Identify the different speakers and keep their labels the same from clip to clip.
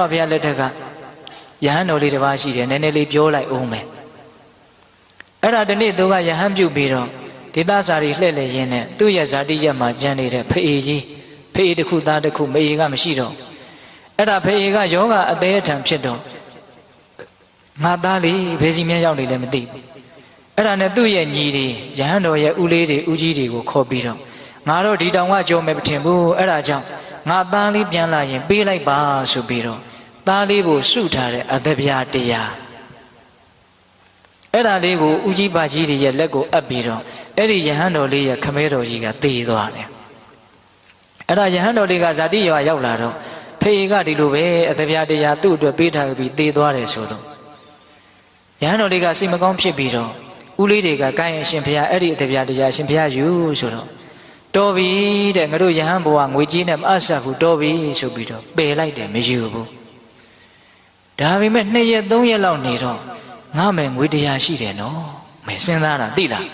Speaker 1: ဘုရားလက်ထက်ကယဟန်တော်လေးတစ်ပါးရှိတယ်နည်းနည်းလေးပြောလိုက်အောင်မယ်အဲ့ဒါဒီနေ့သူကယဟန်ပြုတ်ပြီးတော့ဒေသစာရီလှည့်လည်ရင်းနဲ့သူ့ရဲ့ဇာတိရက်မှာကျန်နေတဲ့ဖအေကြီးဖအေတစ်ခုသားတစ်ခုမအေကမရှိတော့အဲ့ဒါဖအေကယောဂအသေးအထံဖြစ်တော့ငါသားလေးဘယ်စီမြရောက်နေလဲမသိဘူးအဲ့ဒါနဲ့သူ့ရဲ့ညီတွေယဟန်တော်ရဲ့ဦးလေးတွေဦးကြီးတွေကိုခေါ်ပြီးတော့ငါတို့ဒီတောင်ကကြောမယ်မထင်ဘူးအဲ့ဒါကြောင့်ငါသားလေးပြန်လာရင်ပေးလိုက်ပါဆိုပြီးတော့ သားလေးကိုစုထားတဲ့အသဗျာတရားအဲ့ဒါလေးကိုဦးကြီးပါကြီးတွေရဲ့လက်ကိုအပ်ပြီးတော့အဲ့ဒီယဟန်တော်လေးရဲ့ခမဲတော်ကြီးကသေသွားတယ်အဲ့ဒါယဟန်တော်လေးကဇာတိရွာရောက်လာတော့ဖေကဒီလိုပဲအသဗျာတရားသူ့အတွက်ပေးထားပြီးသေသွားတယ်ဆိုတော့ယဟန်တော်လေးကစိတ်မကောင်းဖြစ်ပြီးတော့ဦးလေးတွေကကိုင်းအရှင်ဖရာအဲ့ဒီအသဗျာတရားအရှင်ဖရာယူဆိုတော့တော်ပြီတဲ့ငါတို့ယဟန်ဘဝငွေကြီးနဲ့မအပ်ဆက်ဘူးတော်ပြီဆိုပြီးတော့ပယ်လိုက်တယ်မယူဘူး ဒါပေမဲ့နှစ်ရက်သုံးရက်လောက်နေတော့ငါမယ်ငွေတရားရှိတယ်နော်မယ်စဉ်းစားတာသိလား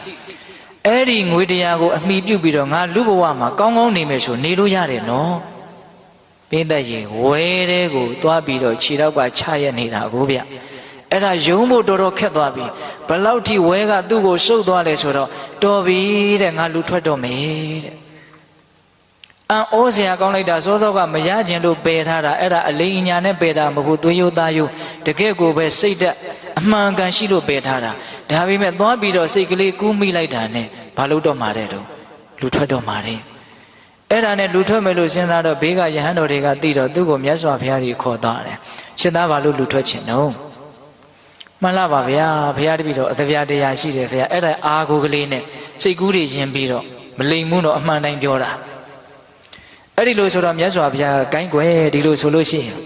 Speaker 1: အဲ့ဒီငွေတရားကိုအမိပြုတ်ပြီးတော့ငါလူဘဝမှာကောင်းကောင်းနေမယ်ဆိုနေလို့ရတယ်နော်ပိသက်ရေဝဲတဲ့ကိုသွားပြီးတော့ခြေတော့ကချရက်နေတာကိုဗျအဲ့ဒါယုံဖို့တော်တော်ခက်သွားပြီဘလောက်ထိဝဲကသူ့ကိုစုပ်သွားလဲဆိုတော့တော်ပြီတဲ့ငါလူထွက်တော့မယ်တဲ့ အံဩစရာကောင်းလိုက်တာစောစောကမရခြင်းလို့ပယ်ထားတာအဲ့ဒါအလိန်ညာနဲ့ပယ်တာမဟုတ်သွေးရိုးသားရိုးတကယ့်ကိုပဲစိတ်သက်အမှန်ကန်ရှိလို့ပယ်ထားတာဒါပေမဲ့သွားပြီးတော့စိတ်ကလေးကူးမိလိုက်တာနဲ့ဘာလို့တော့မှာတဲ့တော့လူထွက်တော့မှာတဲ့အဲ့ဒါနဲ့လူထွက်မယ်လို့စဉ်းစားတော့ဘေးကယဟန်တော်တွေကသိတော့သူ့ကိုမြတ်စွာဘုရားကြီးခေါ်သွားတယ်ရှင်သားဘာလို့လူထွက်ချင်တော့မှန်လားပါဗျာဘုရားတပည့်တော်အသဗျာတရားရှိတယ်ဘုရားအဲ့ဒါအာကိုကလေးနဲ့စိတ်ကူးတွေယင်ပြီးတော့မလိမ်မှုတော့အမှန်တိုင်းပြောတာ အဲ့ဒီလိုဆိုတော့မြတ်စွာဘုရားကကိုင်းကွယ်ဒီလိုဆိုလို့ရှိရင်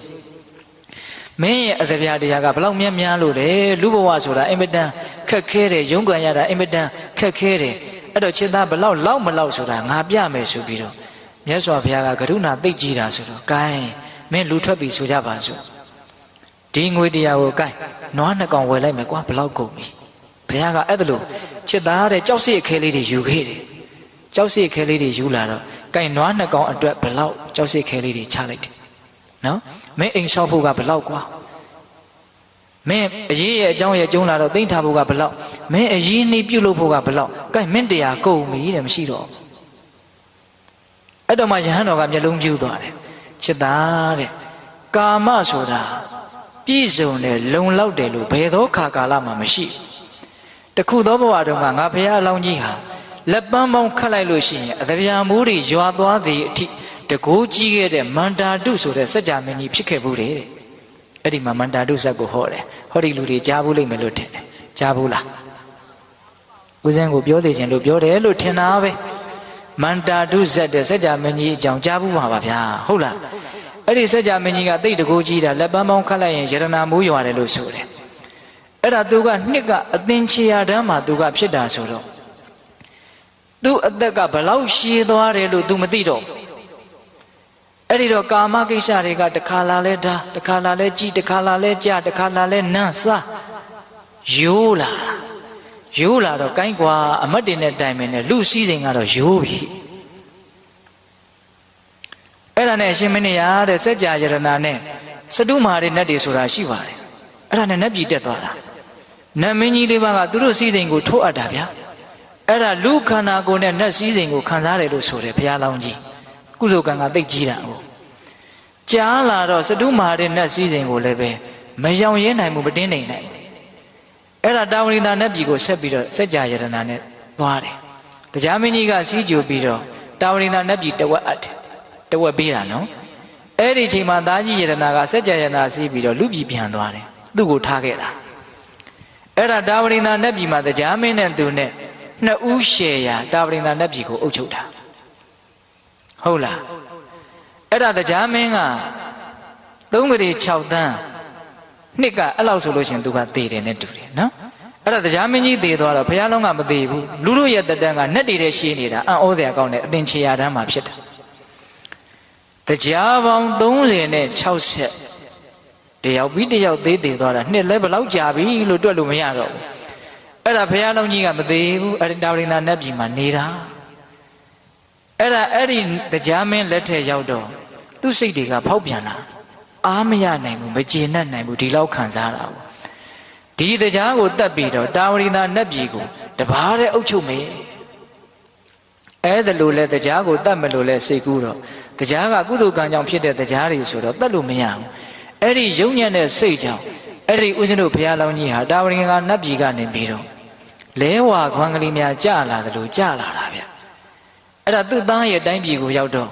Speaker 1: မင်းရဲ့အသဗျာတရားကဘလောက်မြတ်များလို့လေလူဘဝဆိုတာအင်မတန်ခက်ခဲတယ်ရုန်းကန်ရတာအင်မတန်ခက်ခဲတယ်အဲ့တော့ချက်သားဘလောက်လောက်မလောက်ဆိုတာငါပြမယ်ဆိုပြီးတော့မြတ်စွာဘုရားကကရုဏာသိကြည်တာဆိုတော့ gain မင်းလူထွက်ပြီဆိုကြပါစို့ဒီငွေတရားကို gain နွားနှစ်ကောင်ဝယ်လိုက်မယ်ကွာဘလောက်ကုန်ပြီဘုရားကအဲ့ဒါလို့ချက်သားတဲ့ကြောက်စိတ်အခဲလေးတွေယူခဲ့တယ် ကြောက်စိတ်ခဲလေးတွေယူလာတော့ကင်နွားနှစ်ကောင်အတွက်ဘလောက်ကြောက်စိတ်ခဲလေးတွေချလိုက်တယ်နော်မင်းအိမ်လျှောက်ဖို့ကဘလောက်ကွာမင်းအရေးရဲ့အကြောင်းရဲ့ကျုံးလာတော့သိမ့်ထားဖို့ကဘလောက်မင်းအရေးနှိပြုတ်လို့ဖို့ကဘလောက်ကင်မင်းတရားကုန်ပြီတဲ့မရှိတော့အဲ့တော့မှယဟန်တော်ကမျက်လုံးပြူသွားတယ်ချစ်သားတဲ့ကာမဆိုတာပြည့်စုံတယ်လုံလောက်တယ်လို့ဘယ်သောခါကာလမှမရှိတခုသောဘဝတုန်းကငါဖရာအလောင်းကြီးဟာ လက်ပန်းပေါင်းခတ်လိုက်လို့ရှိရင်အသဗျာမိုးတွေရွာသွားသည်အထိတကိုးကြီးခဲ့တဲ့မန္တာတုဆိုတဲ့စัจ जा မင်းကြီးဖြစ်ခဲ့ဘူးတဲ့အဲ့ဒီမှာမန္တာတုဇက်ကိုဟောတယ်ဟောဒီလူတွေကြားဘူးလိမ့်မယ်လို့ထင်တယ်ကြားဘူးလားဦးဇင်းကိုပြောသေးခြင်းလို့ပြောတယ်လို့ထင်တာပဲမန္တာတုဇက်တဲ့စัจ जा မင်းကြီးအကြောင်းကြားဘူးမှာပါဗျာဟုတ်လားအဲ့ဒီစัจ जा မင်းကြီးကတိတ်တကိုးကြီးတာလက်ပန်းပေါင်းခတ်လိုက်ရင်ယရနာမိုးရွာတယ်လို့ဆိုတယ်အဲ့ဒါသူကနှစ်ကအသင်ချေရတန်းမှာသူကဖြစ်တာဆိုတော့ သူ့အသက်ကဘလောက်ရှည်သွားတယ်လို့ तू မသိတော့အဲ့ဒီတော့ကာမကိစ္စတွေကတခါလာလဲဒါတခါလာလဲကြည်တခါလာလဲကြတခါလာလဲနန်းစားယိုးလာယိုးလာတော့ကိုင်းကွာအမတ်တင်တဲ့တိုင်မင်းနဲ့လူစည်းစိမ်ကတော့ယိုးပြီအဲ့ဒါနဲ့အရှင်မင်းရတဲ့စัจ जा ယရနာနဲ့စတုမာရီနတ်တွေဆိုတာရှိပါတယ်အဲ့ဒါနဲ့နတ်ပြည်တက်သွားတာနတ်မင်းကြီးလေးပါးကသူတို့စည်းစိမ်ကိုထိုးအပ်တာဗျာ အဲ့ဒါလူခန္ဓာကိုယ်နဲ့နတ်စည်းစိမ်ကိုခံစားတယ်လို့ဆိုတယ်ဘုရားလောင်းကြီးကုသိုလ်ကံကသိကြီးတာဟုတ်ကြားလာတော့စတုမာတဲ့နတ်စည်းစိမ်ကိုလည်းပဲမယောင်ရဲနိုင်ဘူးမတင်းနိုင်နိုင်အဲ့ဒါတာဝရိတာနတ်ပြည်ကိုဆက်ပြီးတော့စัจ जा ယရနာနဲ့သွားတယ်တရားမင်းကြီးကစီးကြိုပြီးတော့တာဝရိတာနတ်ပြည်တဝက်အပ်တယ်တဝက်ပေးတာနော်အဲ့ဒီချိန်မှာသားကြီးယရနာကစัจ जा ယရနာစီးပြီးတော့လူပြည်ပြန်သွားတယ်သူ့ကိုထားခဲ့တာအဲ့ဒါတာဝရိတာနတ်ပြည်မှာတရားမင်းနဲ့သူနဲ့ နှစ်ဦးရှယ်ရာတာဝရိန္ဒာနတ်ပြည်ကိုအုပ်ချုပ်တာဟုတ်လားအဲ့ဒါတရားမင်းကသုံးကလေး6တန်းနှစ်ကအဲ့လောက်ဆိုလို့ရှိရင်သူကသေတယ်နဲ့တူတယ်နော်အဲ့ဒါတရားမင်းကြီးသေသွားတော့ဘုရားလုံးကမသေဘူးလူတို့ရဲ့တတန်းကနဲ့တည်တဲ့ရှင်းနေတာအံ့ဩစရာကောင်းတယ်အသင်ချေရတန်းမှာဖြစ်တာတရားပေါင်း30နဲ့60တယောက်ပြီးတယောက်သေးသေးသွားတာနှစ်လဲဘယ်လောက်ကြာပြီလို့တွက်လို့မရတော့ဘူး အဲ့ဒါဘုရားလုံးကြီးကမသေးဘူးအဲ့ဒီတာဝရိန္ဒာနတ်ပြည်မှာနေတာအဲ့ဒါအဲ့ဒီတရားမင်းလက်ထက်ရောက်တော့သူ့စိတ်တွေကဖောက်ပြန်လာအားမရနိုင်ဘူးမကျေနပ်နိုင်ဘူးဒီလောက်ခံစားတာပေါ့ဒီတရားကိုတတ်ပြီးတော့တာဝရိနာနတ်ပြည်ကိုတပါးတဲ့အုပ်ချုပ်မယ်အဲ့ဒါလို့လဲတရားကိုတတ်မလို့လဲစိတ်ကူးတော့တရားကကုသိုလ်ကံကြောင့်ဖြစ်တဲ့တရားတွေဆိုတော့တတ်လို့မရဘူးအဲ့ဒီယုံညံ့တဲ့စိတ်ကြောင့်အဲ့ဒီဥစဉ်တို့ဘုရားလောင်းကြီးဟာတာဝရိနာနတ်ပြည်ကနေပြီးတော့ လဲဝါခွမ်းကလေးများကြလာတယ်လို့ကြလာတာဗျအဲ့ဒါသူ့သားရဲ့တိုင်းပြည်ကိုရောက်တော့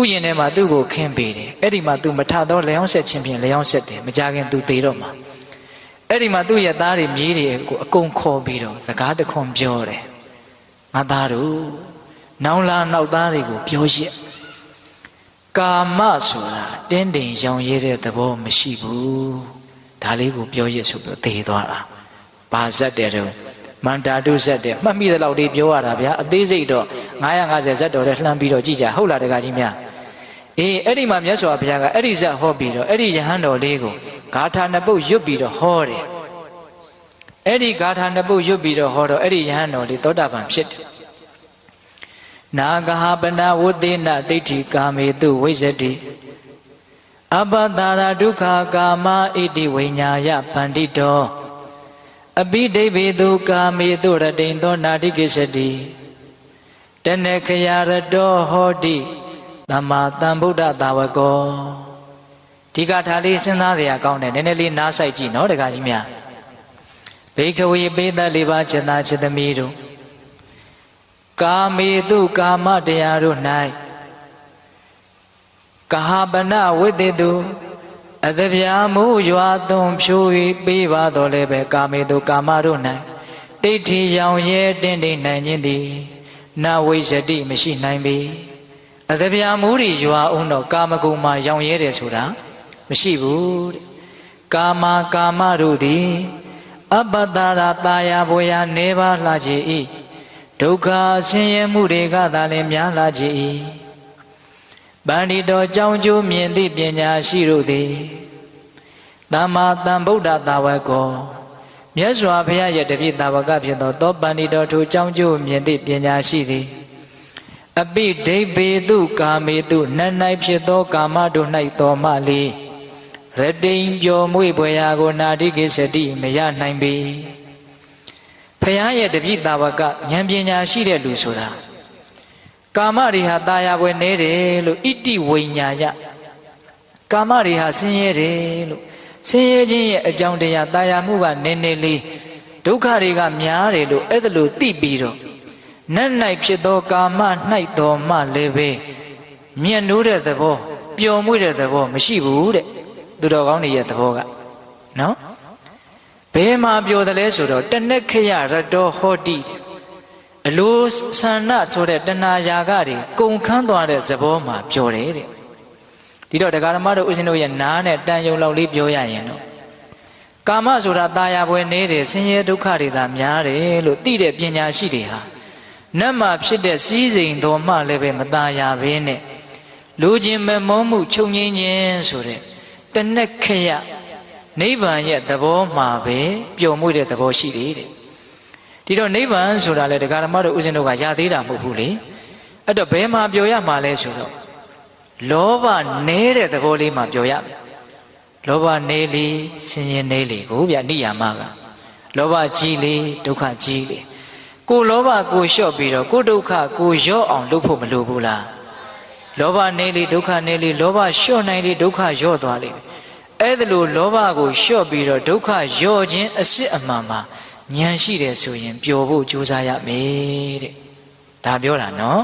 Speaker 1: ဥယျာဉ်ထဲမှာသူ့ကိုခင်းပေးတယ်အဲ့ဒီမှာသူမထတော့လျောင်းဆက်ချင်းဖြင့်လျောင်းဆက်တယ်မကြခင်သူသေတော့မှာအဲ့ဒီမှာသူ့ရဲ့သားတွေမြေးတွေကိုအကုန်ခေါ်ပြီးတော့စကားတခွန်ပြောတယ်ငါသားတို့နောင်လာနောက်သားတွေကိုပြောရစ်ကာမဆိုတာတင်းတိမ်ရောင်ရဲတဲ့သဘောမရှိဘူးဒါလေးကိုပြောရစ်ဆိုပြီးသေသွားတာ ပါဇက်တယ်တော့မန္တာတုဇက်တယ်မှတ်မိတဲ့လောက်လေးပြောရတာဗျာအသေးစိတ်တော့950ဇက်တော်တဲ့လှမ်းပြီးတော့ကြည့်ကြဟုတ်လားတကကြီးများအေးအဲ့ဒီမှာမြတ်စွာဘုရားကအဲ့ဒီဇက်ဟောပြီးတော့အဲ့ဒီယဟန်တော်လေးကိုဂါထာနှစ်ပုတ်ရွတ်ပြီးတော့ဟောတယ်အဲ့ဒီဂါထာနှစ်ပုတ်ရွတ်ပြီးတော့ဟောတော့အဲ့ဒီယဟန်တော်လေးသောတာပန်ဖြစ်တယ်နာဂဟပနာဝုသေနဒိဋ္ဌိကာမေတုဝိဇ္ဇတိအပတာရဒုက္ခကာမဣတိဝိညာယပန္တိတော အပိဒိဗေသူကာမေသူရတိန်သောနာတိကိစ္စတိတနေခရာရတောဟောတိသမ္မာသမ္ဗုဒ္ဓသာဝကောဒီကထာလေးစဉ်းစားစရာကောင်းတယ်နည်းနည်းလေးနားဆိုင်ကြည့်နော်တခါကြီးများဘေခဝေပေသလေးပါးချက်သားချက်သမီးတို့ကာမေသူကာမတရားတို့၌ကာဟပနဝိတ္တေသူ အသဗျာမူရွာသွန်ဖြိုး၍ပေးပါတော်လည်းပဲကာမေတုကာမတို့၌ဒိဋ္ဌိရောင်ရဲတင်းတင်းနိုင်ခြင်းသည်နဝိဇတိမရှိနိုင်ပေအသဗျာမူတွေရွာအောင်တော့ကာမဂုဏ်မှာရောင်ရဲတယ်ဆိုတာမရှိဘူးတဲ့ကာမကာမတို့သည် အပ္ပတရာတာယာဘွေယာနေပါလှချေ၏ဒုက္ခဆင်းရဲမှုတွေကသာလျှင်များလာကြ၏ ပန္တိတော်ကြောင့်ကျိုးမြင်သည့်ပညာရှိတို့သည်သမ္မာသမ္ဗုဒ္ဓသာဝကောမြတ်စွာဘုရားရဲ့တပည့်သာဝကဖြစ်သောသောပန္တိတော်ထိုကြောင့်ကျိုးမြင်သည့်ပညာရှိသည်အပိဒိဗေတုကာမေတုနတ်၌ဖြစ်သောကာမတို့၌တော်မှလေရတိန်ကျော်မွေ့ပွေရာကိုနာတိကိစ္စတိမရနိုင်ပေဖယားရဲ့တပိတာဝကဉာဏ်ပညာရှိတဲ့လူဆိုတာ ကာမတွေဟာตายာပွဲနေတယ်လို့ဣတိဝိညာယကာမတွေဟာဆင်းရဲတယ်လို့ဆင်းရဲခြင်းရဲ့အကြောင်းတရားตายာမှုကနည်းနည်းလေးဒုက္ခတွေကများတယ်လို့အဲ့ဒါလို့သိပြီးတော့နတ်၌ဖြစ်သောကာမ၌တော်မှလည်းပဲမြတ်နိုးတဲ့သဘောပျော်မွေ့တဲ့သဘောမရှိဘူးတဲ့သူတော်ကောင်းတွေရဲ့သဘောကနော်ဘယ်မှာပြောတယ်လဲဆိုတော့တနက်ခရရတောဟောတိ အလိုဆန္ဒဆိုတဲ့တဏှာယာကတွေကုန်ခန်းသွားတဲ့သဘောမှာပြောတယ်တဲ့ဒီတော့တရားဓမ္မတို့ဦးဇင်းတို့ရဲ့နားနဲ့တန်ယုံလောက်လေးပြောရရင်တော့ကာမဆိုတာตายာပွဲနေတယ်ဆင်းရဲဒုက္ခတွေသာများတယ်လို့သိတဲ့ပညာရှိတွေဟာနတ်မှာဖြစ်တဲ့စည်းစိမ်တော်မှလည်းပဲမตายာဘဲနဲ့လူချင်းမမောမှုချုပ်ငင်းခြင်းဆိုတဲ့တနက်ခရနိဗ္ဗာန်ရဲ့သဘောမှာပဲပျော်မွေ့တဲ့သဘောရှိတယ်တဲ့ ဒီတော့နိဗ္ဗာန်ဆိုတာလေဒကာဓမ္မတို့ဦးဇင်းတို့ကရသေးတာမဟုတ်ဘူးလေအဲ့တော့ဘယ်မှာပျော်ရမှာလဲဆိုတော့လောဘနဲတဲ့သဘောလေးမှာပျော်ရမယ်လောဘနဲလေဆင်းရဲနဲလေကိုဗျနိယာမကလောဘကြီးလေဒုက္ခကြီးလေကိုလောဘကိုလျှော့ပြီးတော့ကိုဒုက္ခကိုရော့အောင်လုပ်ဖို့မလိုဘူးလားလောဘနဲလေဒုက္ခနဲလေလောဘလျှော့နိုင်လေဒုက္ခရော့သွားလိမ့်မယ်အဲ့ဒါလို့လောဘကိုလျှော့ပြီးတော့ဒုက္ခရော့ခြင်းအစစ်အမှန်မှာ ဉာဏ်ရှိတယ်ဆိုရင်ပျော်ဖို့ကြိုးစားရမယ်တဲ့ဒါပြောတာနော်